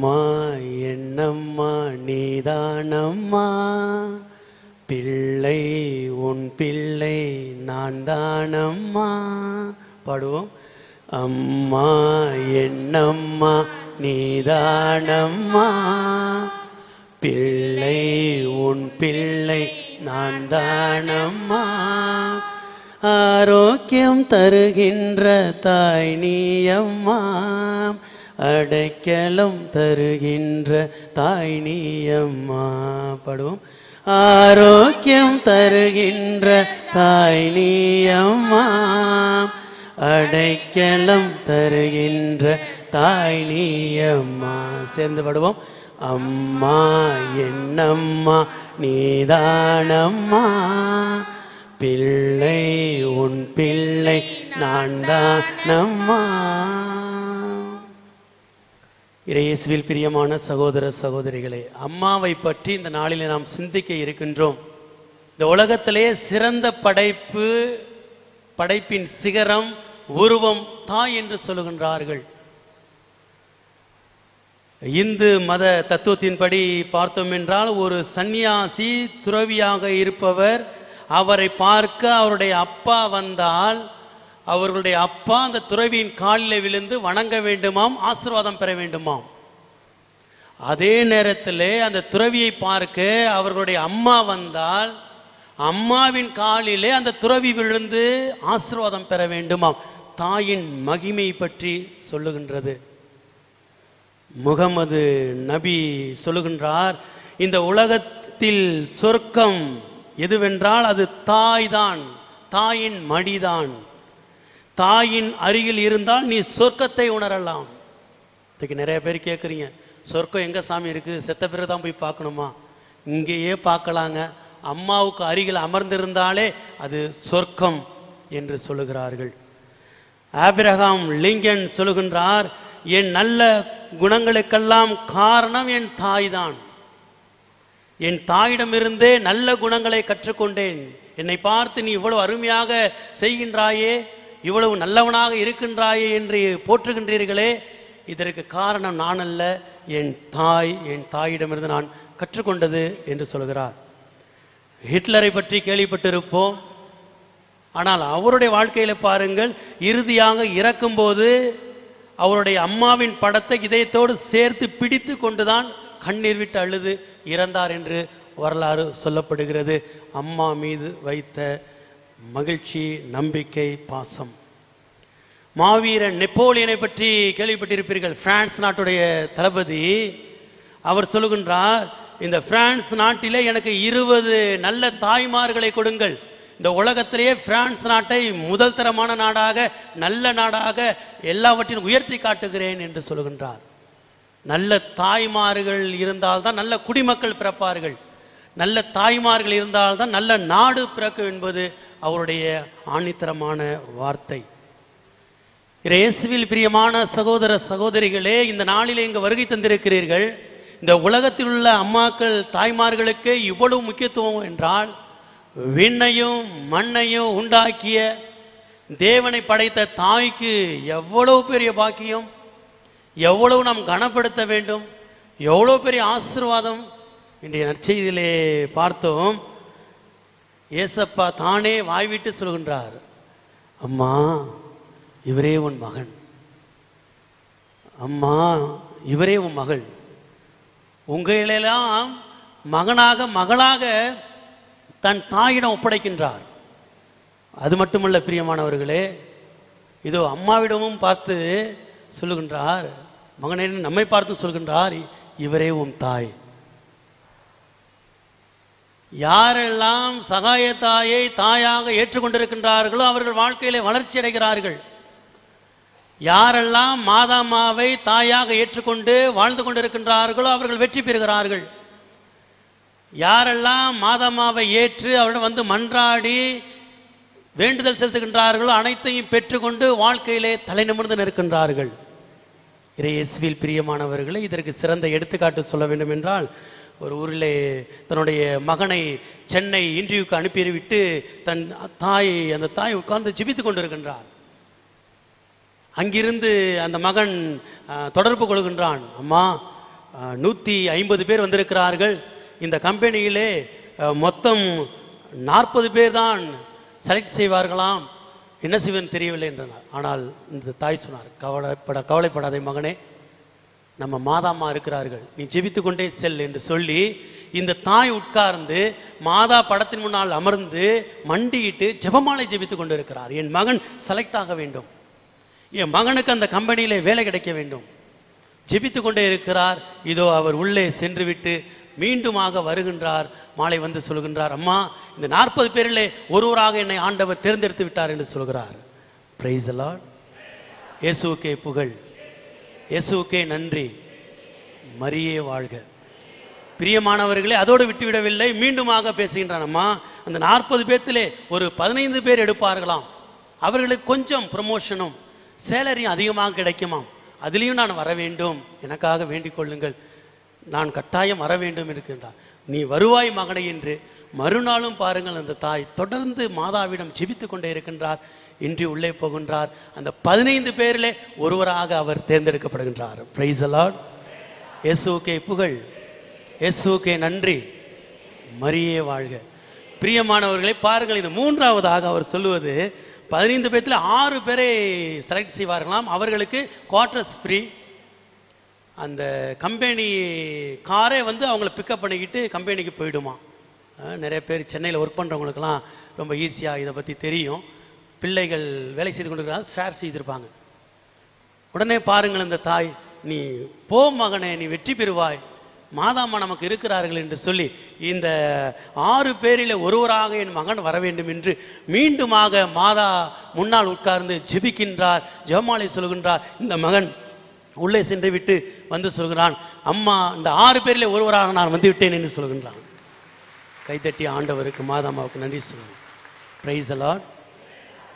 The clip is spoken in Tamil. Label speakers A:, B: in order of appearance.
A: அம்மா என்னம்மா நீதானம்மா? பிள்ளை உன் பிள்ளை நான் தானம்மா பாடுவோம். அம்மா என்னம்மா நீதானம்மா? பிள்ளை உன் பிள்ளை நான் தானம்மா ஆரோக்கியம் தருகின்ற தாய் நீ அம்மா அடைக்கலம் தருகின்ற தாய் நீயம்மா. பாடுவோம். ஆரோக்கியம் தருகின்ற தாய் நீயம்மா. அடைக்கலம் தருகின்ற தாய் நீயம்மா. சேர்ந்து பாடுவோம். அம்மா என்னம்மா நீதானம்மா. பிள்ளை உன் பிள்ளை நான் தான் தானம்மா இறையேசுவில் பிரியமான சகோதர சகோதரிகளே அம்மாவை பற்றி இந்த நாளில் நாம் சிந்திக்க இருக்கின்றோம். இந்த உலகத்திலேயே சிறந்த படைப்பு படைப்பின் சிகரம் உருவம் தாய் என்று சொல்லுகின்றார்கள். இந்து மத தத்துவத்தின்படி பார்த்தோம் என்றால் ஒரு சந்நியாசி துறவியாக இருப்பவர் அவரை பார்க்க அவருடைய அப்பா வந்தால் அவர்களுடைய அப்பா அந்த துறவியின் காலில் விழுந்து வணங்க வேண்டுமாம் ஆசிர்வாதம் பெற வேண்டுமாம். அதே நேரத்தில் அந்த துறவியை பார்க்க அவர்களுடைய அம்மா வந்தால் அம்மாவின் காலிலே அந்த துறவி விழுந்து ஆசீர்வாதம் பெற வேண்டுமாம். தாயின் மகிமை பற்றி சொல்லுகின்றது. முகமது நபி சொல்லுகின்றார் இந்த உலகத்தில் சொர்க்கம் எதுவென்றால் அது தாய்தான் தாயின் மடிதான். தாயின் அருகில் இருந்தால் நீ சொர்க்கத்தை உணரலாம். இன்றைக்கு நிறைய பேர் கேட்குறீங்க சொர்க்கம் எங்கே சாமி இருக்குது செத்த பிறகு தான் போய் பார்க்கணுமா? இங்கேயே பார்க்கலாங்க. அம்மாவுக்கு அருகில் அமர்ந்திருந்தாலே அது சொர்க்கம் என்று சொல்லுகிறார்கள். ஆபிரகாம் லிங்கன் சொல்லுகின்றார் என் நல்ல குணங்களுக்கெல்லாம் காரணம் என் தாய்தான். என் தாயிடமிருந்தே நல்ல குணங்களை கற்றுக்கொண்டேன். என்னை பார்த்து நீ இவ்வளவு அருமையாக செய்கின்றாயே. இவ்வளவு நல்லவனாக இருக்கின்றாயே என்று போற்றுகின்றீர்களே இதற்கு காரணம் நான் அல்ல என் தாய் என் தாயிடமிருந்து நான் கற்றுக்கொண்டது என்று சொல்கிறார். ஹிட்லரை பற்றி கேள்விப்பட்டிருப்போம். ஆனால் அவருடைய வாழ்க்கையில் பாருங்கள் இறுதியாக இறக்கும்போது அவருடைய அம்மாவின் படத்தை இதயத்தோடு சேர்த்து பிடித்து கொண்டுதான் கண்ணீர் விட்டு அழுது இறந்தார் என்று வரலாறு சொல்லப்படுகிறது. அம்மா மீது வைத்த மகிழ்ச்சி நம்பிக்கை பாசம். மாவீரன் நெப்போலியனை பற்றி கேள்விப்பட்டிருப்பீர்கள். பிரான்ஸ் நாட்டுடைய தளபதி அவர் சொல்லுகின்றார் இந்த பிரான்ஸ் நாட்டிலே எனக்கு இருபது நல்ல தாய்மார்களை கொடுங்கள். இந்த உலகத்திலேயே பிரான்ஸ் நாட்டை முதல் தரமான நாடாக நல்ல நாடாக எல்லாவற்றையும் உயர்த்தி காட்டுகிறேன் என்று சொல்லுகின்றார். நல்ல தாய்மார்கள் இருந்தால்தான் நல்ல குடிமக்கள் பிறப்பார்கள். நல்ல தாய்மார்கள் இருந்தால்தான் நல்ல நாடு பிறக்கும் என்பது அவருடைய ஆணித்தரமான வார்த்தை. இயேசுவில் பிரியமான சகோதர சகோதரிகளே இந்த நாளிலே இங்கு வருகை தந்திருக்கிறீர்கள். இந்த உலகத்தில் உள்ள அம்மாக்கள் தாய்மார்களுக்கு இவ்வளவு முக்கியத்துவம் என்றால் விண்ணையும் மண்ணையும் உண்டாக்கிய தேவனை படைத்த தாய்க்கு எவ்வளவு பெரிய பாக்கியம் எவ்வளவு நாம் கனப்படுத்த வேண்டும் எவ்வளோ பெரிய ஆசீர்வாதம். இன்றைய நற்செய்தியிலே பார்த்தோம். ஏசப்பா தானே வாய்விட்டு சொல்கின்றார் அம்மா இவரே உன் மகன். அம்மா இவரே உன் மகள். உங்களெல்லாம் மகனாக மகளாக தன் தாயிடம் ஒப்படைக்கின்றார். அது மட்டுமல்ல பிரியமானவர்களே இதோ அம்மாவிடமும் பார்த்து சொல்லுகின்றார் மகனே நம்மை பார்த்து சொல்கின்றார் இவரே உன் தாய். யாரெல்லாம் சகாய தாயை தாயாக ஏற்றுக்கொண்டிருக்கின்றார்களோ அவர்கள் வாழ்க்கையிலே வளர்ச்சி அடைகிறார்கள். யாரெல்லாம் மாதாமாவை தாயாக ஏற்றுக்கொண்டு வாழ்ந்து கொண்டிருக்கின்றார்களோ அவர்கள் வெற்றி பெறுகிறார்கள். யாரெல்லாம் மாதாமாவை ஏற்று அவரிடம் வந்து மன்றாடி வேண்டுதல் செலுத்துகின்றார்களோ அனைத்தையும் பெற்றுக்கொண்டு வாழ்க்கையிலே தலை நிமிர்ந்து நிற்கின்றார்கள். இறையேசுவில் பிரியமானவர்களை இதற்கு சிறந்த எடுத்துக்காட்டு சொல்ல வேண்டும் என்றால் ஒரு ஊரிலே தன்னுடைய மகனை சென்னை இன்டர்வியூக்கு அனுப்பிவிட்டு தன் தாய் அந்த தாய் உட்கார்ந்து ஜிபித்து கொண்டிருக்கின்றார் அங்கிருந்து அந்த மகன் தொடர்பு கொள்கின்றான். அம்மா நூற்றி ஐம்பது பேர் வந்திருக்கிறார்கள். இந்த கம்பெனியிலே மொத்தம் நாற்பது பேர் தான் செலக்ட் செய்வார்களாம். என்ன செய்வன் தெரியவில்லை என்றனர் ஆனால் இந்த தாய் சொன்னார் கவலைப்பட கவலைப்படாதே மகனே. நம்ம மாதாமா இருக்கிறார்கள். நீ ஜெபித்து கொண்டே செல் என்று சொல்லி இந்த தாய் உட்கார்ந்து மாதா படத்தின் முன்னால் அமர்ந்து மண்டியிட்டு ஜெபமாலை ஜெபித்து கொண்டு இருக்கிறார் என் மகன் செலக்ட் ஆக வேண்டும். என் மகனுக்கு அந்த கம்பெனியில் வேலை கிடைக்க வேண்டும். ஜெபித்து கொண்டே இருக்கிறார். இதோ அவர் உள்ளே சென்று விட்டு மீண்டுமாக வருகின்றார். மாலை வந்து சொல்கின்றார் அம்மா இந்த நாற்பது பேரிலே ஒருவராக என்னை ஆண்டவர் தேர்ந்தெடுத்து விட்டார் என்று சொல்கிறார். பிரைஸ் அலாட் இயேசுக்கே புகழ். இயேசுக்கே நன்றி. மரியே வாழ்க. பிரியமானவர்களே அதோடு விட்டுவிடவில்லை. மீண்டுமாக பேசுகின்றான் அம்மா அந்த நாற்பது பேர்த்திலே ஒரு பதினைந்து பேர் எடுப்பார்களாம். அவர்களுக்கு கொஞ்சம் ப்ரமோஷனும் சேலரியும் அதிகமாக கிடைக்குமாம். அதுலேயும் நான் வர வேண்டும். எனக்காக வேண்டிக் கொள்ளுங்கள். நான் கட்டாயம் வர வேண்டும் இருக்கின்றார். நீ வருவாய் மகனை என்று மறுநாளும் பாருங்கள் அந்த தாய் தொடர்ந்து மாதாவிடம் ஜெபித்து கொண்டே இருக்கின்றார். இன்று உள்ளே போகின்றார். அந்த பதினைந்து பேரிலே ஒருவராக அவர் தேர்ந்தெடுக்கப்படுகின்றார். பிரைஸ் அலாட் எஸ்ஓகே புகழ். எஸ்ஓகே நன்றி. மரியே வாழ்க. பிரியமானவர்களை பாருங்கள் இந்த மூன்றாவதாக அவர் சொல்லுவது பதினைந்து பேர்த்தில் ஆறு பேரை செலக்ட் செய்வார்களாம். அவர்களுக்கு குவார்ட்டர்ஸ் ஃப்ரீ அந்த கம்பெனி காரே வந்து அவங்கள பிக்கப் பண்ணிக்கிட்டு கம்பெனிக்கு போயிடுமா. நிறைய பேர் சென்னையில் ஒர்க் பண்ணுறவங்களுக்கெல்லாம் ரொம்ப ஈஸியாக இதை பற்றி தெரியும். பிள்ளைகள் வேலை செய்து கொண்டிருக்கிறாங்க ஷேர் செய்திருப்பாங்க. உடனே பாருங்கள் இந்த தாய் நீ போ மகனே நீ வெற்றி பெறுவாய். மாதாம்மா நமக்கு இருக்கிறார்கள் என்று சொல்லி இந்த ஆறு பேரில் ஒருவராக என் மகன் வர வேண்டும் என்று மீண்டுமாக மாதா முன்னால் உட்கார்ந்து ஜெபிக்கின்றார் ஜெபமாலை சொல்கின்றார். இந்த மகன் உள்ளே சென்று விட்டு வந்து சொல்கிறான் அம்மா இந்த ஆறு பேரில் ஒருவராக நான் வந்து விட்டேன் என்று சொல்கின்றான். கைத்தட்டி ஆண்டவருக்கு மாதாமாவுக்கு நன்றி சொல்லுங்கள். Price allot